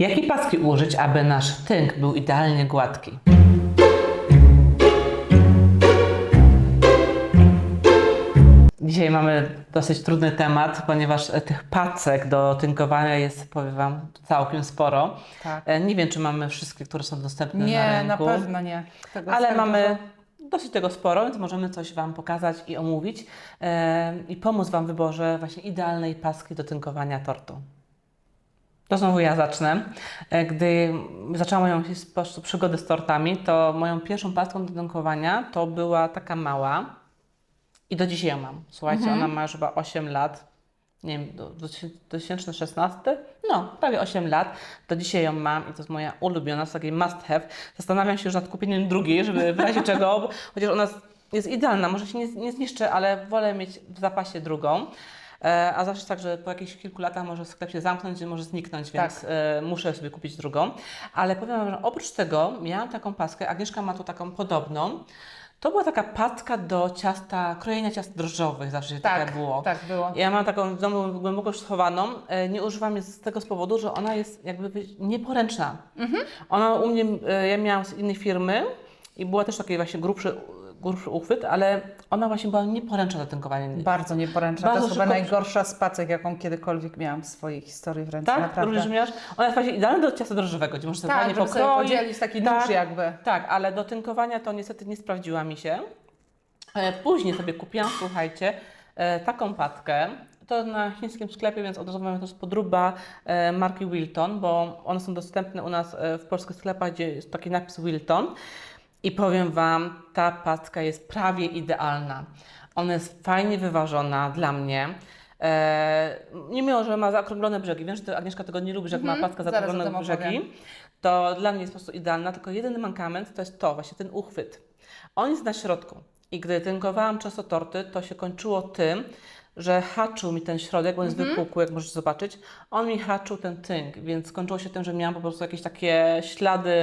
Jakiej paski użyć, aby nasz tynk był idealnie gładki? Dzisiaj mamy dosyć trudny temat, ponieważ e, tych pacek do tynkowania jest, powiem Wam, całkiem sporo. Tak. E, Nie wiem, czy mamy wszystkie, które są dostępne na Nie, na rynku. pewno nie. Tego Ale mamy dosyć tego sporo, więc możemy coś Wam pokazać i omówić e, i pomóc Wam w wyborze właśnie idealnej paski do tynkowania tortu. To znowu ja zacznę. E, Gdy zaczęłam moją przygodę z tortami, to moją pierwszą paską do tynkowania to była taka mała i do dzisiaj ją mam. Słuchajcie, Mhm. ona ma już chyba 8 lat. Nie wiem, do 2016? No, prawie 8 lat. Do dzisiaj ją mam i to jest moja ulubiona, to jest taki must have. Zastanawiam się już nad kupieniem drugiej, żeby w razie czego, chociaż ona jest idealna, może się nie, nie zniszczy, ale wolę mieć w zapasie drugą. E, a zawsze tak, że po jakichś kilku latach może sklep się zamknąć, może zniknąć, więc Tak. e, muszę sobie kupić drugą. Ale powiem Wam, że oprócz tego miałam taką paskę, Agnieszka ma tu taką podobną. To była taka patka do ciasta, krojenia ciast drożdżowych, zawsze się Tak, taka było. tak było. Ja mam taką w domu głęboko schowaną. E, Nie używam jej z tego z powodu, że ona jest jakby nieporęczna. Mhm. Ona u mnie, ja miałam z innej firmy i była też taki właśnie grubszy, grubszy uchwyt, ale ona właśnie była nieporęczna do tynkowania. Bardzo nieporęczna. Bardzo to jest chyba szybko- najgorsza spacek, jaką kiedykolwiek miałam w swojej historii wręcz. Tak? Naprawdę. Również miałaś? Ona jest właśnie idealna do ciasta drożdżowego, gdzie możesz Tak, sobie pokroić. podzielić taki Tak. nóż jakby. Tak, ale do tynkowania to niestety nie sprawdziła mi się. E, Później sobie kupiłam, słuchajcie, e, taką patkę. To na chińskim sklepie, więc od razu mamy to jest podróba e, marki Wilton, bo one są dostępne u nas w polskich sklepach, gdzie jest taki napis Wilton. I powiem Wam, ta patka jest prawie idealna. Ona jest fajnie wyważona dla mnie. E, nie mimo, że ma zaokrąglone brzegi. Wiem, że ty, Agnieszka tego nie lubi, że jak ma patka Mhm. zaraz o zaokrąglone brzegi. opowiem. To dla mnie jest po prostu idealna, tylko jedyny mankament to jest to, właśnie ten uchwyt. On jest na środku. I gdy tynkowałam często torty, to się kończyło tym, że haczył mi ten środek, bo on jest Mhm. wypukły, jak możesz zobaczyć. On mi haczył ten tynk, więc skończyło się tym, że miałam po prostu jakieś takie ślady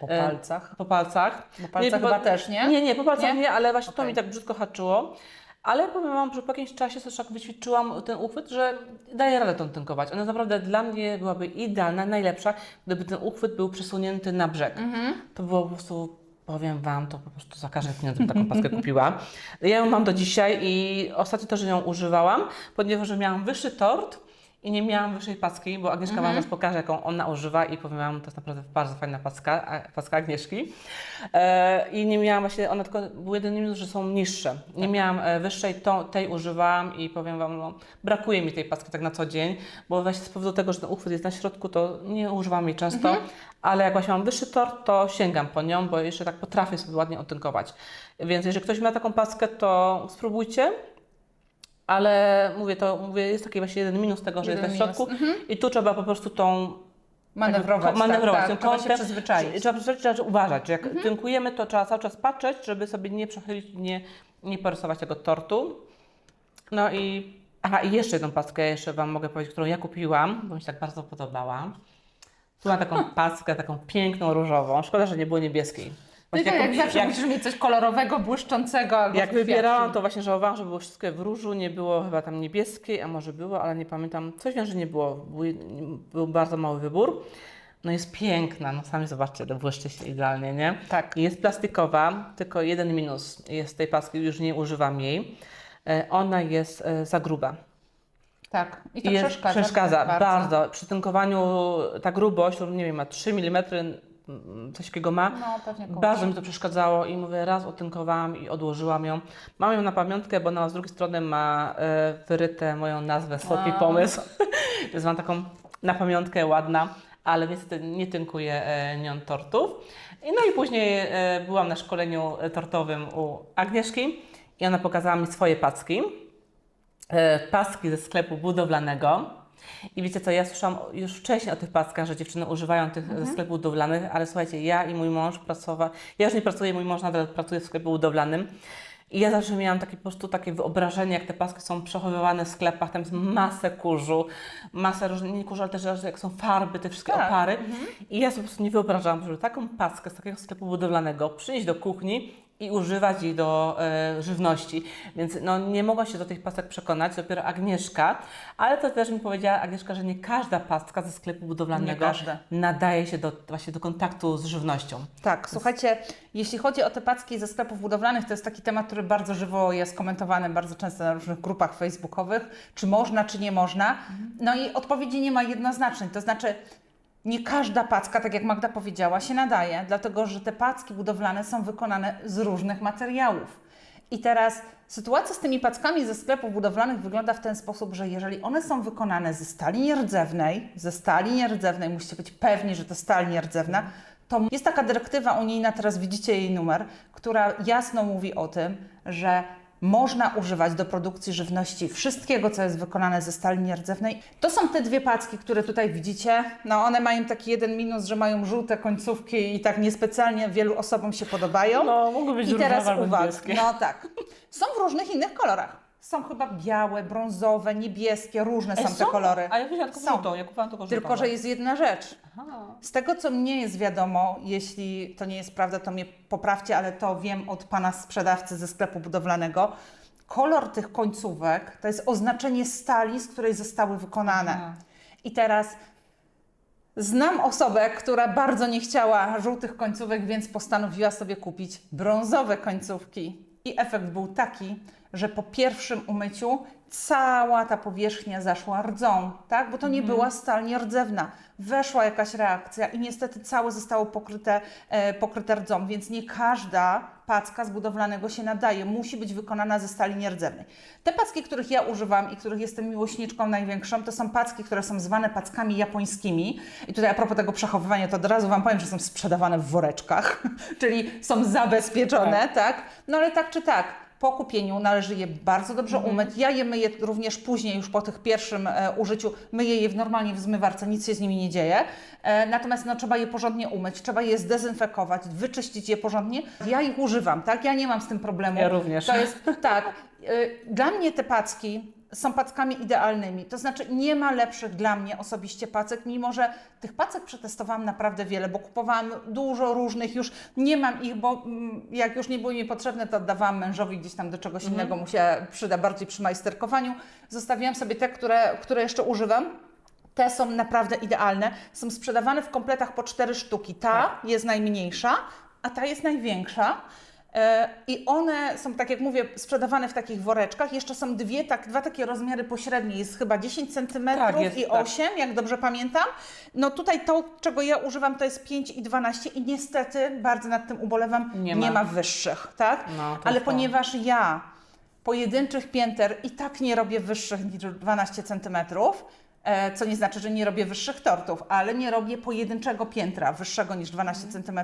Po e, palcach. po palcach. Po palcach Nie, chyba też, nie? Nie, nie, po palcach nie, Nie? ale właśnie to Okej. mi tak brzydko haczyło. Ale powiem Wam, że po jakimś czasie też tak wyćwiczyłam ten uchwyt, że daję radę tą tynkować. Ona naprawdę dla mnie byłaby idealna, najlepsza, gdyby ten uchwyt był przesunięty na brzeg. Mhm. To było po prostu, powiem Wam, to po prostu za każde pieniądze bym taką paskę kupiła. Ja ją mam do dzisiaj i ostatnio też ją używałam, ponieważ miałam wyższy tort i nie miałam wyższej paski, bo Agnieszka Wam zaraz pokaże, jaką ona używa i powiem Wam, to jest naprawdę bardzo fajna paska, paska Agnieszki. E, I nie miałam właśnie, ona tylko, był jeden minus, że są niższe. Nie miałam e, wyższej, to, tej używałam i powiem Wam, no, brakuje mi tej paski tak na co dzień, bo właśnie z powodu tego, że ten uchwyt jest na środku, to nie używam jej często, ale jak właśnie mam wyższy tort, to sięgam po nią, bo jeszcze tak potrafię sobie ładnie otynkować. Więc jeżeli ktoś ma taką paskę, to spróbujcie. Ale mówię, to mówię, jest taki właśnie jeden minus tego, że Jeden jest na minus. Mhm. środku i tu trzeba po prostu tą Manewrować. jakby manewrować tak, tym tak. Trzeba się kątem. przyzwyczaić. Trzeba przyzwyczaić, trzeba uważać, że jak Mhm. tynkujemy, to trzeba cały czas patrzeć, żeby sobie nie przechylić, nie, nie porysować tego tortu. No i, aha, i jeszcze jedną paskę jeszcze Wam mogę powiedzieć, którą ja kupiłam, bo mi się tak bardzo podobała. Tu mam taką paskę, taką piękną, różową. Szkoda, że nie było niebieskiej. No Właśnie tak, jak zawsze jak- musisz mieć coś kolorowego, błyszczącego albo jak kwiatki. wybierałam, to właśnie żałowałam, że było wszystkie w różu, nie było chyba tam niebieskiej, a może było, ale nie pamiętam. Coś wiem, że nie było, był, był bardzo mały wybór. No jest piękna, no sami zobaczcie, to błyszczy się idealnie, nie? Tak. Jest plastikowa, tylko jeden minus jest tej paski, już nie używam jej. E, Ona jest e, za gruba. Tak. I to I jest, przeszkadza. przeszkadza bardzo. bardzo. Przy tynkowaniu ta grubość, nie wiem, ma 3 mm, coś takiego ma. No, pewnie. Bardzo mi to przeszkadzało i mówię, raz otynkowałam i odłożyłam ją. Mam ją na pamiątkę, bo ona z drugiej strony ma e, wyryte moją nazwę Słodki A. Pomysł. Więc mam taką na pamiątkę ładna, ale niestety nie tynkuję e, nią tortów. I no i później e, byłam na szkoleniu e, tortowym u Agnieszki i ona pokazała mi swoje packi. E, paski ze sklepu budowlanego. I wiecie co, ja słyszałam już wcześniej o tych paskach, że dziewczyny używają tych ze sklepów budowlanych, ale słuchajcie, ja i mój mąż pracował, ja już nie pracuję, mój mąż nadal pracuje w sklepie budowlanym. I ja zawsze miałam takie po prostu takie wyobrażenie, jak te paski są przechowywane w sklepach, tam jest masę kurzu, masę różnych, nie kurzu, ale też jak są farby, te wszystkie Tak, opary. I ja sobie po prostu nie wyobrażałam, żeby taką paskę z takiego sklepu budowlanego przynieść do kuchni i używać jej do e, żywności. Więc no, nie mogła się do tych pastek przekonać, dopiero Agnieszka, ale to też mi powiedziała Agnieszka, że nie każda pastka ze sklepu budowlanego nadaje się do, właśnie do kontaktu z żywnością. Tak, słuchajcie, jeśli chodzi o te packi ze sklepów budowlanych, to jest taki temat, który bardzo żywo jest komentowany bardzo często na różnych grupach facebookowych, czy można, czy nie można. No i odpowiedzi nie ma jednoznacznej, to znaczy nie każda packa, tak jak Magda powiedziała, się nadaje, dlatego że te packi budowlane są wykonane z różnych materiałów. I teraz sytuacja z tymi packami ze sklepów budowlanych wygląda w ten sposób, że jeżeli one są wykonane ze stali nierdzewnej, ze stali nierdzewnej, musicie być pewni, że to stal nierdzewna, to jest taka dyrektywa unijna, teraz widzicie jej numer, która jasno mówi o tym, że można używać do produkcji żywności wszystkiego, co jest wykonane ze stali nierdzewnej. To są te dwie packi, które tutaj widzicie. No one mają taki jeden minus, że mają żółte końcówki i tak niespecjalnie wielu osobom się podobają. No, mogły być I teraz uwaga, no tak. Są w różnych innych kolorach. Są chyba białe, brązowe, niebieskie, różne są Ej, te kolory. A ja wziąłem tylko Są. żółtą, ja tylko żółtą. Tylko, że jest jedna rzecz. Aha. Z tego, co mnie jest wiadomo, jeśli to nie jest prawda, to mnie poprawcie, ale to wiem od pana sprzedawcy ze sklepu budowlanego. Kolor tych końcówek to jest oznaczenie stali, z której zostały wykonane. Aha. I teraz znam osobę, która bardzo nie chciała żółtych końcówek, więc postanowiła sobie kupić brązowe końcówki. I efekt był taki, że po pierwszym umyciu cała ta powierzchnia zaszła rdzą, tak? Bo to nie była stal nierdzewna. Weszła jakaś reakcja i niestety całe zostało pokryte, e, pokryte rdzą, więc nie każda packa z budowlanego się nadaje. Musi być wykonana ze stali nierdzewnej. Te packi, których ja używam i których jestem miłośniczką największą, to są packi, które są zwane packami japońskimi. I tutaj a propos tego przechowywania, to od razu Wam powiem, że są sprzedawane w woreczkach, czyli są zabezpieczone, tak? No ale tak czy tak, po kupieniu należy je bardzo dobrze umyć. Ja je myję również później, już po tych pierwszym e, użyciu, myję je w normalnie w zmywarce, nic się z nimi nie dzieje. E, natomiast no, trzeba je porządnie umyć, trzeba je zdezynfekować, wyczyścić je porządnie. Ja ich używam, tak? Ja nie mam z tym problemu. Ja również. To jest tak. y, Dla mnie te packi są packami idealnymi. To znaczy nie ma lepszych dla mnie osobiście pacek, mimo że tych pacek przetestowałam naprawdę wiele, bo kupowałam dużo różnych, już nie mam ich, bo mm, jak już nie były mi potrzebne, to oddawałam mężowi gdzieś tam do czegoś innego, mu się przyda bardziej przy majsterkowaniu. Zostawiłam sobie te, które, które jeszcze używam. Te są naprawdę idealne. Są sprzedawane w kompletach po cztery sztuki. Ta jest najmniejsza, a ta jest największa. E, I one są, tak jak mówię, sprzedawane w takich woreczkach. Jeszcze są dwie, tak, dwa takie rozmiary pośrednie. Jest chyba 10 cm Tak, jest, i tak. 8, jak dobrze pamiętam. No tutaj to, czego ja używam, to jest 5 i 12 i niestety, bardzo nad tym ubolewam, Nie nie ma. ma, wyższych, tak? No, Ale to. ponieważ ja pojedynczych pięter i tak nie robię wyższych niż 12 cm, e, co nie znaczy, że nie robię wyższych tortów, ale nie robię pojedynczego piętra wyższego niż 12 cm,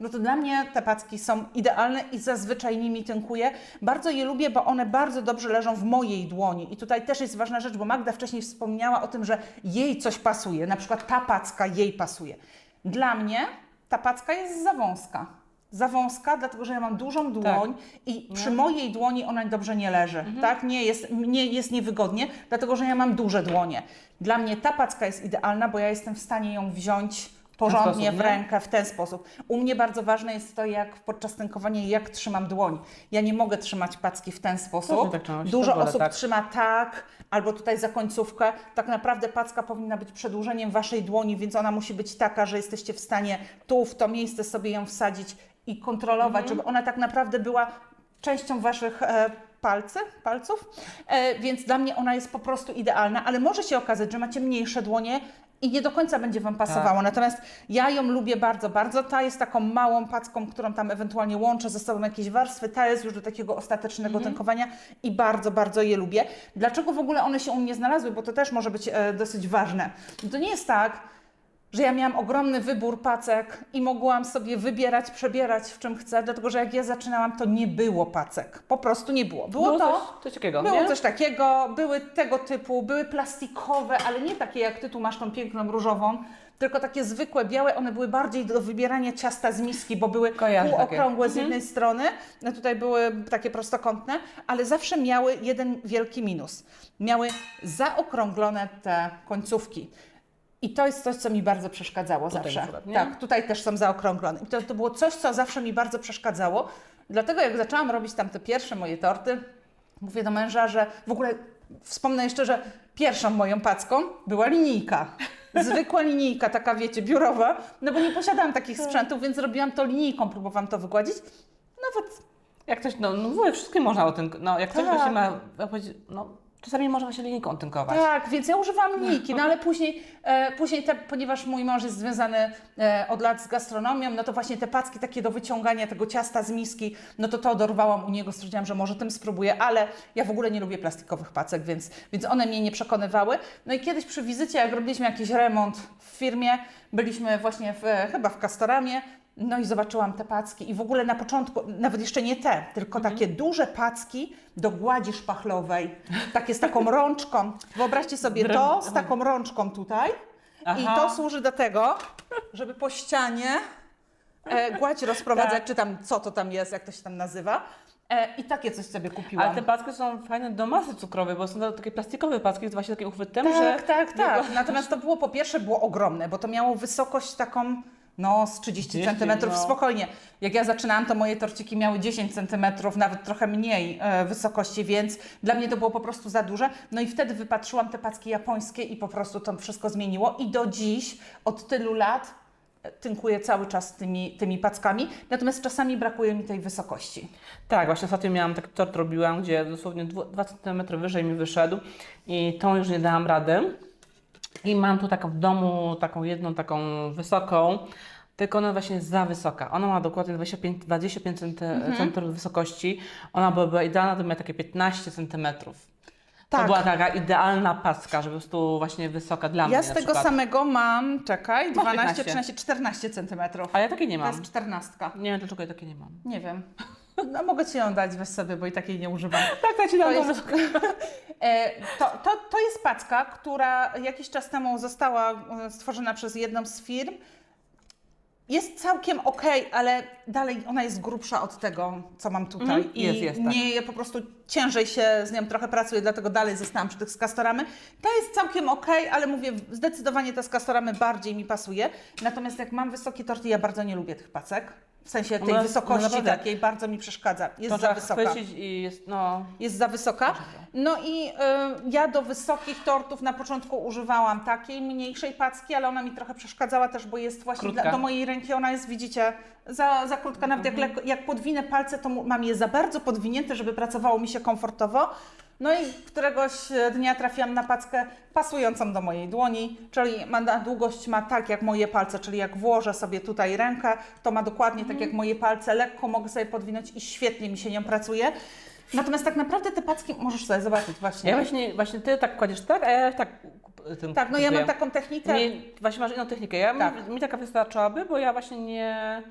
no to dla mnie te packi są idealne i zazwyczaj nimi tynkuję. Bardzo je lubię, bo one bardzo dobrze leżą w mojej dłoni. I tutaj też jest ważna rzecz, bo Magda wcześniej wspomniała o tym, że jej coś pasuje, na przykład ta packa jej pasuje. Dla mnie ta packa jest za wąska. Za wąska, dlatego że ja mam dużą dłoń i przy mojej dłoni ona dobrze nie leży, tak? Nie jest, nie jest niewygodnie, dlatego że ja mam duże dłonie. Dla mnie ta packa jest idealna, bo ja jestem w stanie ją wziąć porządnie sposób, w rękę w ten sposób. U mnie bardzo ważne jest to, jak podczas tynkowania, jak trzymam dłoń. Ja nie mogę trzymać packi w ten sposób. tak trzymać, Dużo osób tak. trzyma tak, albo tutaj za końcówkę. Tak naprawdę packa powinna być przedłużeniem waszej dłoni, więc ona musi być taka, że jesteście w stanie tu, w to miejsce sobie ją wsadzić i kontrolować, Mhm. żeby ona tak naprawdę była częścią waszych e, palcy, palców. E, więc dla mnie ona jest po prostu idealna, ale może się okazać, że macie mniejsze dłonie. I nie do końca będzie Wam Tak. pasowała. Natomiast ja ją lubię bardzo, bardzo. Ta jest taką małą packą, którą tam ewentualnie łączę ze sobą jakieś warstwy. Ta jest już do takiego ostatecznego Mhm. tynkowania i bardzo, bardzo je lubię. Dlaczego w ogóle one się u mnie znalazły? Bo to też może być e, dosyć ważne. To nie jest tak, że ja miałam ogromny wybór pacek i mogłam sobie wybierać, przebierać w czym chcę, dlatego że jak ja zaczynałam, to nie było pacek. Po prostu nie było. Było, Było to. coś, coś takiego, Było nie? coś takiego, były tego typu, były plastikowe, ale nie takie jak ty tu masz tą piękną różową, tylko takie zwykłe, białe, one były bardziej do wybierania ciasta z miski, bo były Kojarzę takie. półokrągłe z jednej strony, no tutaj były takie prostokątne, ale zawsze miały jeden wielki minus. Miały zaokrąglone te końcówki. I to jest coś, co mi bardzo przeszkadzało Tutaj zawsze. nie? tak, tutaj też są zaokrąglone. I to, to było coś, co zawsze mi bardzo przeszkadzało, Dlatego jak zaczęłam robić tam te pierwsze moje torty, mówię do męża, że w ogóle wspomnę jeszcze, że pierwszą moją packą była linijka. Zwykła linijka, taka wiecie, biurowa, no bo nie posiadałam takich sprzętów, więc robiłam to linijką, próbowałam to wygładzić. Nawet Jak ktoś, no, no mówię, wszystkim można otynkować. No, jak ktoś Tak. właśnie ma, no, czasami można się linijką otynkować. Tak, więc ja używam linijki, no ale później, e, później te, ponieważ mój mąż jest związany e, od lat z gastronomią, no to właśnie te packi takie do wyciągania tego ciasta z miski, no to to dorwałam u niego, stwierdziłam, że może tym spróbuję, ale ja w ogóle nie lubię plastikowych pacek, więc, więc one mnie nie przekonywały. No i kiedyś przy wizycie, jak robiliśmy jakiś remont w firmie, byliśmy właśnie w, chyba w Castoramie, no i zobaczyłam te packi i w ogóle na początku, nawet jeszcze nie te, tylko Mhm. takie duże packi do gładzi szpachlowej, takie z taką rączką. Wyobraźcie sobie to z taką rączką tutaj i Aha. to służy do tego, żeby po ścianie e, gładź rozprowadzać, Tak. czy tam co to tam jest, jak to się tam nazywa. E, I takie coś sobie kupiłam. Ale te packi są fajne do masy cukrowej, bo są to takie plastikowe packi z właśnie takim uchwytem, że... Tak, tak, tak. Natomiast to było po pierwsze było ogromne, bo to miało wysokość taką no z 30 30, centymetrów no. spokojnie. Jak ja zaczynałam, to moje torciki miały 10 centymetrów, nawet trochę mniej e, wysokości, więc dla mnie to było po prostu za duże. No i wtedy wypatrzyłam te packi japońskie i po prostu to wszystko zmieniło i do dziś od tylu lat e, tynkuję cały czas tymi, tymi packami, natomiast czasami brakuje mi tej wysokości. Tak, właśnie ostatnio miałam taki tort robiłam, gdzie dosłownie 2 cm wyżej mi wyszedł i tą już nie dałam rady. I mam tu taką w domu, taką jedną taką wysoką, tylko ona właśnie jest za wysoka. Ona ma dokładnie 25, 25 cm Mhm. wysokości. Ona by była idealna, to miała takie 15 cm. To Tak. była taka idealna paska, że po prostu właśnie wysoka dla mnie Ja z tego przykład. samego mam, czekaj, No, 12, 15. 13, 14 centymetrów. A ja takiej nie To mam. jest 14. Nie wiem dlaczego ja takiej nie mam. Nie wiem. No mogę Ci ją dać, weź sobie, bo i takiej nie używam. Tak, tak ci To dam tą jest, e, to, to, to jest packa, która jakiś czas temu została e, stworzona przez jedną z firm. Jest całkiem ok, ale dalej ona jest grubsza od tego, co mam tutaj. Mhm, I jest, jest, tak. nie, po prostu ciężej się z nią trochę pracuje, dlatego dalej zostałam przy tych z Castoramy. To jest całkiem ok, ale mówię, zdecydowanie ta z Castoramy bardziej mi pasuje. Natomiast jak mam wysokie torty, ja bardzo nie lubię tych pacek. W sensie tej No, wysokości naprawdę. takiej bardzo mi przeszkadza. Jest To za trzeba wysoka chwycić i jest, no... jest za wysoka. No i y, ja do wysokich tortów na początku używałam takiej mniejszej packi, ale ona mi trochę przeszkadzała też, bo jest właśnie Krótka. dla, do mojej ręki ona jest, widzicie, za, za krótka. Nawet jak, lekko, jak podwinę palce, to mam je za bardzo podwinięte, żeby pracowało mi się komfortowo. No i któregoś e, dnia trafiłam na packę pasującą do mojej dłoni, czyli ma, na długość ma tak jak moje palce, czyli jak włożę sobie tutaj rękę, to ma dokładnie tak jak moje palce, lekko mogę sobie podwinąć i świetnie mi się nią pracuje. Natomiast tak naprawdę te packi możesz sobie zobaczyć właśnie. Ja właśnie, właśnie ty tak kładziesz tak, a ja tak tym tak, no ja mam taką technikę. Mi, właśnie masz inną technikę. Ja, Tak. mi, mi taka wystarczałaby, bo ja właśnie nie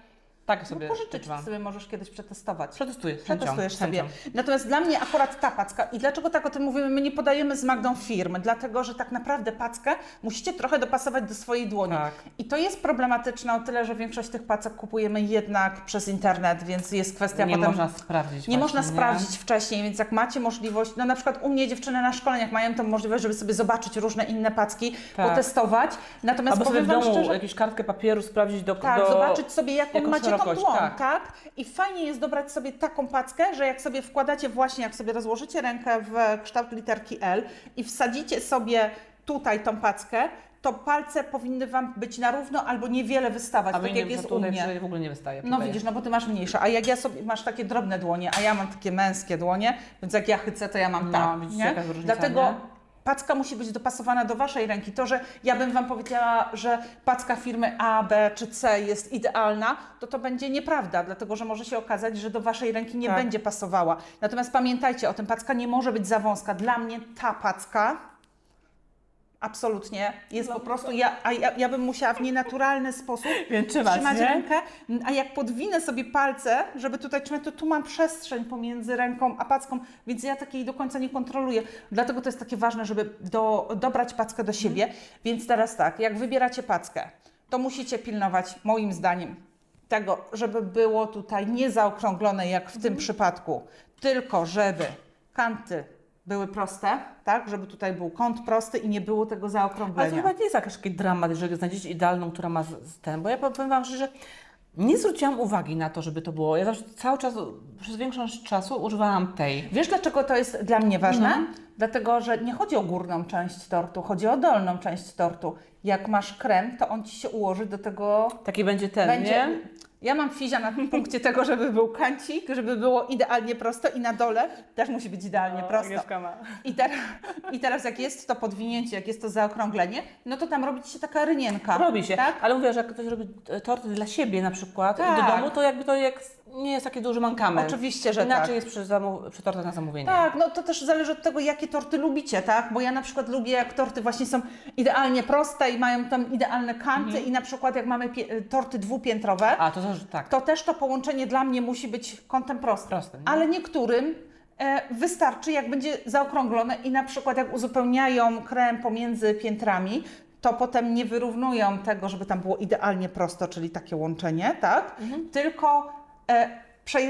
tak sobie Pożyczyć używam. sobie możesz kiedyś przetestować. Przetestuję, Przetestujesz sobie. Natomiast dla mnie akurat ta packa, i dlaczego tak o tym mówimy, my nie podajemy z Magdą firmy, dlatego że tak naprawdę packę musicie trochę dopasować do swojej dłoni. Tak. I to jest problematyczne o tyle, że większość tych pacek kupujemy jednak przez internet, więc jest kwestia Nie potem... można sprawdzić Nie właśnie, można sprawdzić wcześniej, więc jak macie możliwość, no na przykład u mnie dziewczyny na szkoleniach mają tą możliwość, żeby sobie zobaczyć różne inne packi, Tak. potestować. Natomiast Albo sobie powiem w Wam domu szczerze, jakąś kartkę papieru sprawdzić do tak, do... zobaczyć sobie, jaką jaką tą szerokość, dłoń, tak. tak. I fajnie jest dobrać sobie taką packę, że jak sobie wkładacie właśnie, jak sobie rozłożycie rękę w kształt literki L i wsadzicie sobie tutaj tą packę, to palce powinny Wam być na równo albo niewiele wystawać, A tak jak jest u mnie. w ogóle nie wystaje. No widzisz, no bo ty masz mniejsze, a jak ja sobie, masz takie drobne dłonie, a ja mam takie męskie dłonie, więc jak ja chycę, to ja mam No, tak, widzicie, nie? różnica, Dlatego nie? Packa musi być dopasowana do Waszej ręki. To, że ja bym Wam powiedziała, że packa firmy A, B czy C jest idealna, to to będzie nieprawda, dlatego że może się okazać, że do Waszej ręki nie Tak. będzie pasowała. Natomiast pamiętajcie o tym, packa nie może być za wąska. Dla mnie ta packa Absolutnie. Jest po prostu, ja, a ja, ja bym musiała w nienaturalny sposób Więc trzymać, trzymać nie? rękę, a jak podwinę sobie palce, żeby tutaj trzymać, to tu mam przestrzeń pomiędzy ręką a packą, więc ja takiej do końca nie kontroluję. Dlatego to jest takie ważne, żeby do, dobrać packę do siebie. Więc teraz tak, jak wybieracie packę, to musicie pilnować, moim zdaniem, tego, żeby było tutaj nie zaokrąglone jak w tym przypadku, tylko żeby kanty były proste, tak, żeby tutaj był kąt prosty i nie było tego Ale to zaokrąglenia. chyba nie jest jakiś taki dramat, jeżeli znajdziecie idealną, która ma z, z ten, bo ja powiem Wam szczerze, nie zwróciłam uwagi na to, żeby to było. Ja zawsze cały czas, przez większość czasu używałam tej. Wiesz, dlaczego to jest dla mnie ważne? Mhm. Dlatego, że nie chodzi o górną część tortu, chodzi o dolną część tortu. Jak masz krem, to on ci się ułoży do tego. Taki będzie ten, będzie. nie? Ja mam fizia na punkcie tego, żeby był kancik, żeby było idealnie prosto i na dole też musi być idealnie prosto. I, ter I teraz jak jest to podwinięcie, jak jest to zaokrąglenie, no to tam robi się taka rynienka. Robi się, Tak? ale mówię, że jak ktoś robi e, torty dla siebie na przykład Tak. do domu, to jakby to jak, nie jest taki duży mankament. Oczywiście, że Inaczej tak. jest przy, zamu- przy tortach na zamówienie. Tak, no to też zależy od tego, jakie torty lubicie, tak? Bo ja na przykład lubię, jak torty właśnie są idealnie proste i mają tam idealne kanty Mhm. i na przykład jak mamy pie- torty dwupiętrowe, A, to też tak. to też to połączenie dla mnie musi być kątem prostym. Proste, nie? Ale niektórym e, wystarczy, jak będzie zaokrąglone i na przykład jak uzupełniają krem pomiędzy piętrami, to potem nie wyrównują tego, żeby tam było idealnie prosto, czyli takie łączenie, tak? Mhm. Tylko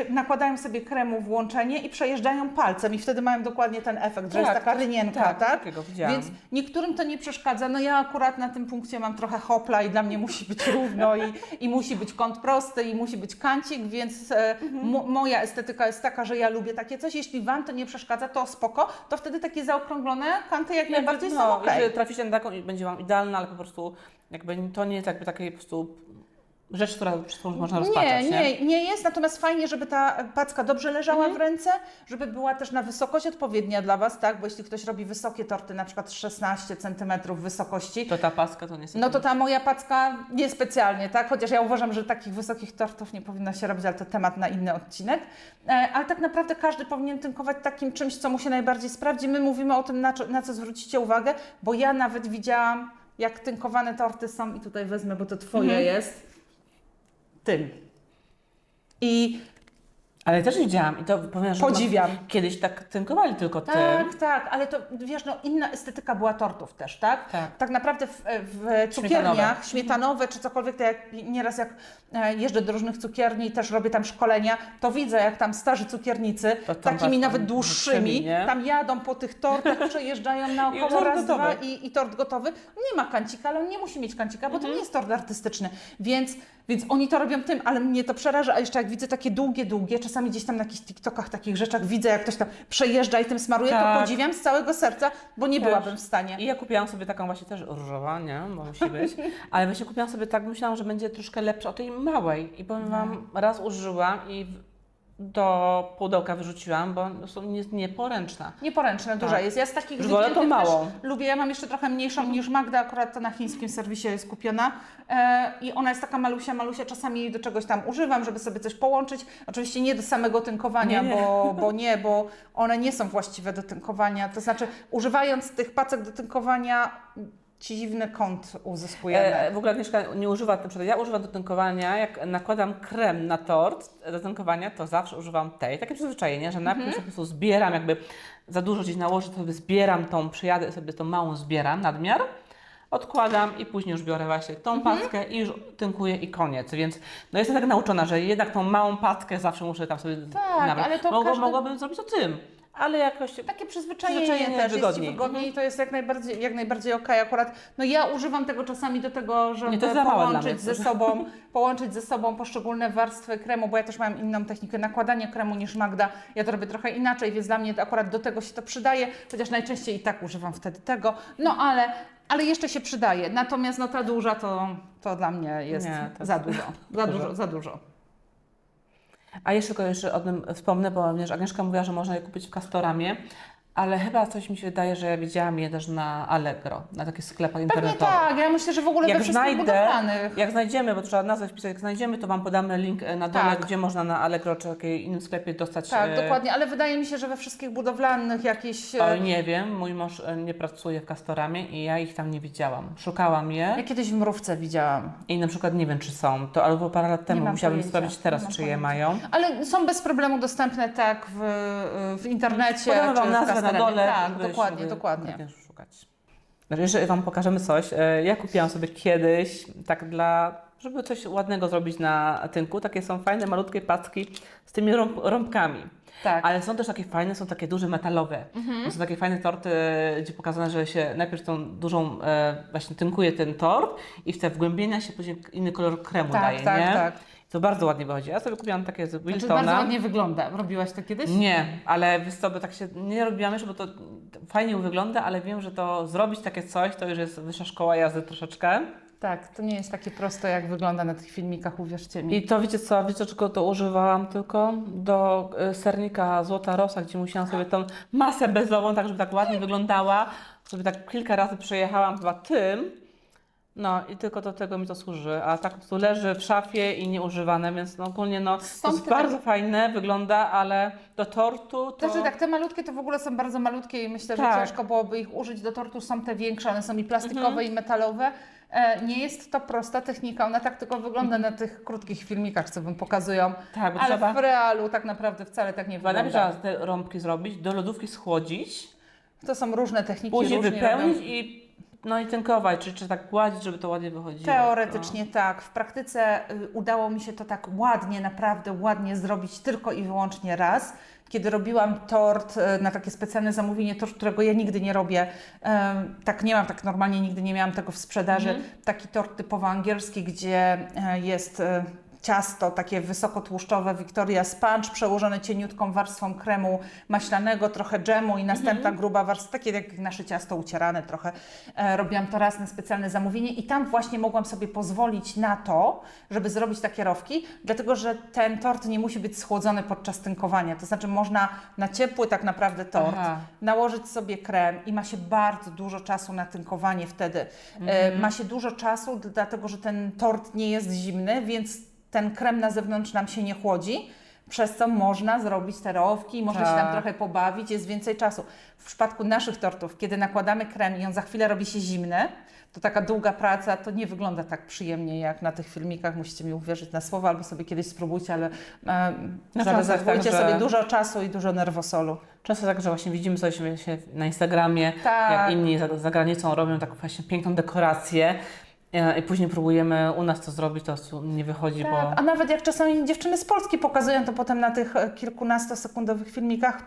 nakładają sobie kremu w łączenie i przejeżdżają palcem i wtedy mają dokładnie ten efekt, że Tak, jest taka rynienka, tak, tak? takiego widziałam. Więc niektórym to nie przeszkadza. No ja akurat na tym punkcie mam trochę hopla i dla mnie musi być równo i, i musi być kąt prosty i musi być kancik, więc e, mo- moja estetyka jest taka, że ja lubię takie coś. Jeśli Wam to nie przeszkadza, to spoko, to wtedy takie zaokrąglone kanty jak najbardziej są no, okej. Jeżeli traficie na taką i będzie Wam idealna, ale po prostu jakby to nie jest jakby takie po prostu rzecz, która, można rozpaczać, Nie, nie? nie, nie jest, natomiast fajnie, żeby ta packa dobrze leżała w ręce, żeby była też na wysokość odpowiednia dla Was, tak? Bo jeśli ktoś robi wysokie torty, na przykład 16 cm wysokości, To ta paska to niestety... No to ta moja packa niespecjalnie, tak? Chociaż ja uważam, że takich wysokich tortów nie powinno się robić, ale to temat na inny odcinek. E, ale tak naprawdę każdy powinien tynkować takim czymś, co mu się najbardziej sprawdzi. My mówimy o tym, na, co- na co zwrócicie uwagę, bo ja nawet widziałam, jak tynkowane torty są i tutaj wezmę, bo to Twoje Mhm. jest. Tym. I Ale też widziałam i to powiem, że Podziwiam. chyba kiedyś tak tynkowali tylko tym. Tak, tak, ale to wiesz, no inna estetyka była tortów też, tak? Tak. Tak naprawdę w, w cukierniach, śmietanowe czy cokolwiek, to jak nieraz jak e, jeżdżę do różnych cukierni i też robię tam szkolenia, to widzę jak tam starzy cukiernicy, To tam takimi was- nawet dłuższymi, dłuższymi, nie? tam jadą po tych tortach, przejeżdżają naokoło tort raz, gotowy. dwa i, i tort gotowy. Nie ma kancika, ale on nie musi mieć kancika, bo Mhm. to nie jest tort artystyczny, więc, więc oni to robią tym, ale mnie to przeraża, a jeszcze jak widzę takie długie, długie, czasami gdzieś tam na jakichś TikTokach, takich rzeczach widzę, jak ktoś tam przejeżdża i tym smaruje, to Tak. podziwiam z całego serca, bo nie Też. byłabym w stanie. I ja kupiłam sobie taką właśnie też różowa, nie? Bo musi być. Ale właśnie kupiłam sobie tak, myślałam, że będzie troszkę lepsza od tej małej. I powiem Wam, raz użyłam i do pudełka wyrzuciłam, bo są nie, nieporęczna. Nieporęczne, duża Tak. jest. Ja z takich Już wolę tą wygiętych małą. Też lubię, ja mam jeszcze trochę mniejszą niż Magda, akurat to na chińskim serwisie jest kupiona. E, I ona jest taka malusia, malusia, czasami jej do czegoś tam używam, żeby sobie coś połączyć. Oczywiście nie do samego tynkowania, Nie, nie. Bo, bo nie, bo one nie są właściwe do tynkowania. To znaczy, używając tych pacek do tynkowania, dziwny kąt uzyskujemy. E, w ogóle Agnieszka nie używa, na przykład ja używam do tynkowania, jak nakładam krem na tort do tynkowania, to zawsze używam tej. Takie przyzwyczajenie, że najpierw Mhm. sobie po prostu zbieram, jakby za dużo gdzieś nałożę, to sobie zbieram tą, przyjadę sobie tą małą zbieram, nadmiar, odkładam i później już biorę właśnie tą Mhm. packę i już tynkuję i koniec. Więc no jestem tak nauczona, że jednak tą małą packę zawsze muszę tam sobie Tak, nabrać. ale to Mogło, każdy- Mogłabym zrobić to tym, ale jakoś... Takie przyzwyczajenie, Przyzwyczajenie też jest wygodniej. Ci wygodniej i to jest jak najbardziej, jak najbardziej okej. Akurat no ja używam tego czasami do tego, żeby jest połączyć ze sobą, połączyć ze sobą poszczególne warstwy kremu, bo ja też mam inną technikę nakładania kremu niż Magda. Ja to robię trochę inaczej, więc dla mnie to akurat do tego się to przydaje, chociaż najczęściej i tak używam wtedy tego. No ale, ale jeszcze się przydaje. Natomiast no ta duża to, to dla mnie jest Nie, za dużo. Za dużo, za dużo. A jeszcze tylko jeszcze o tym wspomnę, bo Agnieszka mówiła, że można je kupić w Castoramie, ale chyba coś mi się wydaje, że ja widziałam je też na Allegro, na takich sklepach Pewnie internetowych. tak, ja myślę, że w ogóle we Jak wszystkich znajdę, budowlanych. jak znajdziemy, bo trzeba nazwę wpisać, jak znajdziemy, to Wam podamy link e, na dole, Tak. gdzie można na Allegro czy jakiej innym sklepie dostać. Tak, e, dokładnie, ale wydaje mi się, że we wszystkich budowlanych jakieś... e, Oj, nie wiem, mój mąż e, nie pracuje w Castoramie i ja ich tam nie widziałam. Szukałam je Ja kiedyś w mrówce widziałam. i na przykład nie wiem, czy są. To albo parę lat temu mam musiałabym pojęcia, sprawdzić teraz, nie mam czy je pojęcia. mają. Ale są bez problemu dostępne tak w, w internecie. Podamy Wam czy w nazwę na dole. Tak, dokładnie, dokładnie. szukać. Jeszcze Wam pokażemy coś. E, Ja kupiłam sobie kiedyś, tak dla, żeby coś ładnego zrobić na tynku. Takie są fajne, malutkie packi z tymi rąb, rąbkami. Tak. Ale są też takie fajne, są takie duże metalowe. To Są takie fajne torty, gdzie pokazane, że się najpierw tą dużą, e, właśnie tynkuje ten tort i w te wgłębienia się później inny kolor kremu Tak, daje, tak, nie? tak. To bardzo ładnie wychodzi. Ja sobie kupiłam takie z Znaczy Wiltona. bardzo ładnie wygląda. Robiłaś to kiedyś? Nie, ale wiesz co, tak się nie robiłam jeszcze, bo to fajnie wygląda, ale wiem, że to zrobić takie coś, to już jest wyższa szkoła jazdy troszeczkę. Tak, to nie jest takie proste, jak wygląda na tych filmikach, uwierzcie mi. I to wiecie co, wiecie czego to używałam tylko? Do y, sernika Złota Rosa, gdzie musiałam sobie tą masę bezową, tak żeby tak ładnie wyglądała, sobie tak kilka razy przejechałam chyba tym. No i tylko do tego mi to służy, a tak to leży w szafie i nieużywane, więc no ogólnie no, to jest te bardzo fajne, wygląda, ale do tortu to... Znaczy tak, te malutkie to w ogóle są bardzo malutkie i myślę, że Tak. ciężko byłoby ich użyć do tortu. Są te większe, one są i plastikowe, Mhm. i metalowe. E, nie jest to prosta technika, ona tak tylko wygląda na tych krótkich filmikach, co wam pokazują. tak, bo Ale trzeba... w realu tak naprawdę wcale tak nie Chyba najpierw wygląda. trzeba te rąbki zrobić, do lodówki schłodzić, To są różne techniki, później różnie wypełnić robią. i no i tynkować, czy, czy tak gładzić, żeby to ładnie wychodziło. Teoretycznie tak. W praktyce y, udało mi się to tak ładnie, naprawdę ładnie zrobić tylko i wyłącznie raz. Kiedy robiłam tort y, na takie specjalne zamówienie, tort, którego ja nigdy nie robię, tak nie mam, tak normalnie nigdy nie miałam tego w sprzedaży. Mhm. Taki tort typowo angielski, gdzie e, jest e, ciasto takie wysokotłuszczowe Victoria Sponge przełożone cieniutką warstwą kremu maślanego, trochę dżemu i następna Mhm. gruba warstwa, takie jak nasze ciasto ucierane trochę. E, robiłam to raz na specjalne zamówienie i tam właśnie mogłam sobie pozwolić na to, żeby zrobić takie rowki, dlatego że ten tort nie musi być schłodzony podczas tynkowania. To znaczy można na ciepły tak naprawdę tort Aha. nałożyć sobie krem i ma się bardzo dużo czasu na tynkowanie wtedy. E, Mhm. ma się dużo czasu, dlatego że ten tort nie jest zimny, więc ten krem na zewnątrz nam się nie chłodzi. Przez co można zrobić te rowki, można się tam Tak. trochę pobawić, jest więcej czasu. W przypadku naszych tortów, kiedy nakładamy krem i on za chwilę robi się zimny, to taka długa praca to nie wygląda tak przyjemnie jak na tych filmikach. Musicie mi uwierzyć na słowo, albo sobie kiedyś spróbujcie, ale e, No zarezerwujcie tak, że- sobie dużo czasu i dużo nerwosolu. Często tak, że właśnie widzimy coś się- na Instagramie, Tak. jak inni za, za granicą robią taką właśnie piękną dekorację i później próbujemy u nas to zrobić, to nie wychodzi, Tak, bo... a nawet jak czasami dziewczyny z Polski pokazują to potem na tych e, kilkunastosekundowych filmikach,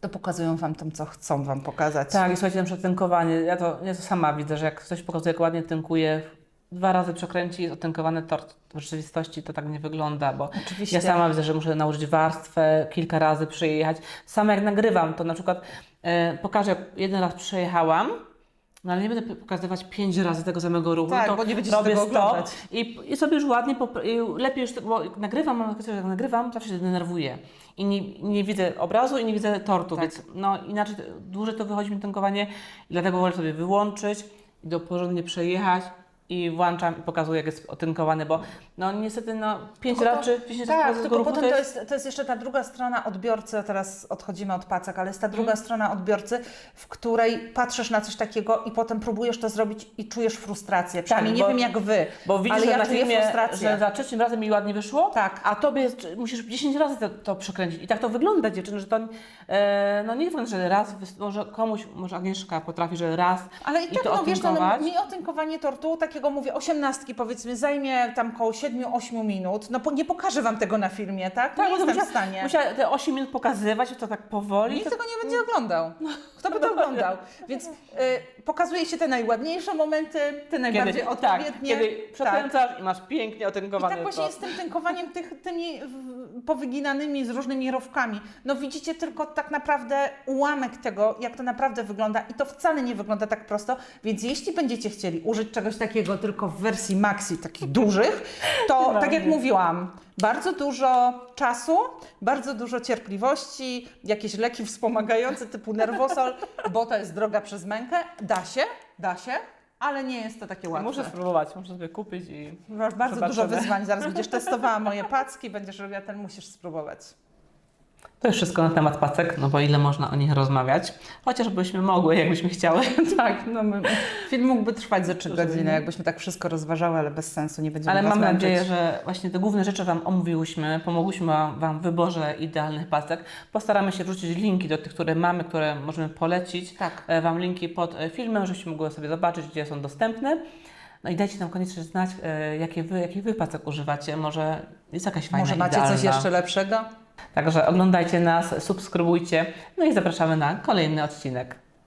to pokazują Wam tam, co chcą Wam pokazać. Tak, i słuchajcie, na przykład tynkowanie, ja to, ja to sama widzę, że jak ktoś pokazuje, jak ładnie tynkuje, dwa razy przekręci jest otynkowany tort. W rzeczywistości to tak nie wygląda, bo Oczywiście. ja sama widzę, że muszę nałożyć warstwę, kilka razy przejechać. Sama jak nagrywam, to na przykład e, pokażę, jak jeden raz przejechałam, no ale nie będę pokazywać pięć razy tego samego ruchu, Tak, to bo nie będziesz robię tego 100 oglądać. i, i sobie już ładnie, i lepiej już, bo jak nagrywam, mam wrażenie, że jak nagrywam, zawsze się denerwuję. I nie, nie widzę obrazu i nie widzę tortu, Tak. więc no inaczej dłużej to wychodzi mi tynkowanie i dlatego wolę sobie wyłączyć i do porządnie przejechać i włączam i pokazuję, jak jest otynkowany, bo no niestety no 5 Tylko razy czy 10 Tak, z tylko potem to jest, to jest jeszcze ta druga strona odbiorcy, teraz odchodzimy od pacek, ale jest ta druga Mhm. strona odbiorcy, w której patrzysz na coś takiego i potem próbujesz to zrobić i czujesz frustrację. Przynajmniej nie bo- wiem jak Wy, Bo widzisz, ale że ja na czuję filmie, frustrację. że za trzecim razem mi ładnie wyszło, Tak. a tobie jest, musisz 10 razy to, to przekręcić. I tak to wygląda dziewczyny, że to e, no nie wygląda, że raz, może komuś, może Agnieszka potrafi, że raz Ale i I tak, to no wiesz, no, mi otynkowanie tortu, takiego mówię, osiemnastki powiedzmy, zajmie tam koło 7-8 minut. No po, nie pokażę Wam tego na filmie, tak? Tak, nie to jestem w musiała- stanie. Musiała te 8 minut pokazywać, to tak powoli. Nikt tego nie będzie oglądał. Kto by to oglądał? Więc y, pokazuje się te najładniejsze momenty, te najbardziej tak, odpowiednie. kiedy Tak. przekręcasz i masz pięknie I otynkowany tak właśnie tort. jest z tym tynkowaniem tych, tymi w- powyginanymi z różnymi rowkami. No widzicie tylko tak naprawdę ułamek tego, jak to naprawdę wygląda i to wcale nie wygląda tak prosto, więc jeśli będziecie chcieli użyć czegoś takiego tylko w wersji maxi, takich dużych, to tak jak mówiłam, bardzo dużo czasu, bardzo dużo cierpliwości, jakieś leki wspomagające typu nerwosol, bo to jest droga przez mękę. Da się, da się, ale nie jest to takie łatwe. Muszę spróbować, muszę sobie kupić i... Masz bardzo Zobaczymy. dużo wyzwań. Zaraz będziesz testowała moje packi, będziesz robiła ten, musisz spróbować. To już wszystko na temat pacek, no bo ile można o nich rozmawiać. Chociażbyśmy mogły, jakbyśmy chciały. Tak, no my, film mógłby trwać ze 3 Żeby godziny, jakbyśmy tak wszystko rozważały, ale bez sensu, nie będziemy Ale mam męczyć. nadzieję, że właśnie te główne rzeczy Wam omówiłyśmy, pomogłyśmy Wam w wyborze idealnych pasek. Postaramy się wrzucić linki do tych, które mamy, które możemy polecić. Tak. E, Wam linki pod e, filmem, żebyście mogły sobie zobaczyć, gdzie są dostępne. No i dajcie nam koniecznie znać, e, jakie wy, jakich wy pasek używacie. Może jest jakaś fajna, Może macie idealna. coś jeszcze lepszego? Także oglądajcie nas, subskrybujcie. No i zapraszamy na kolejny odcinek.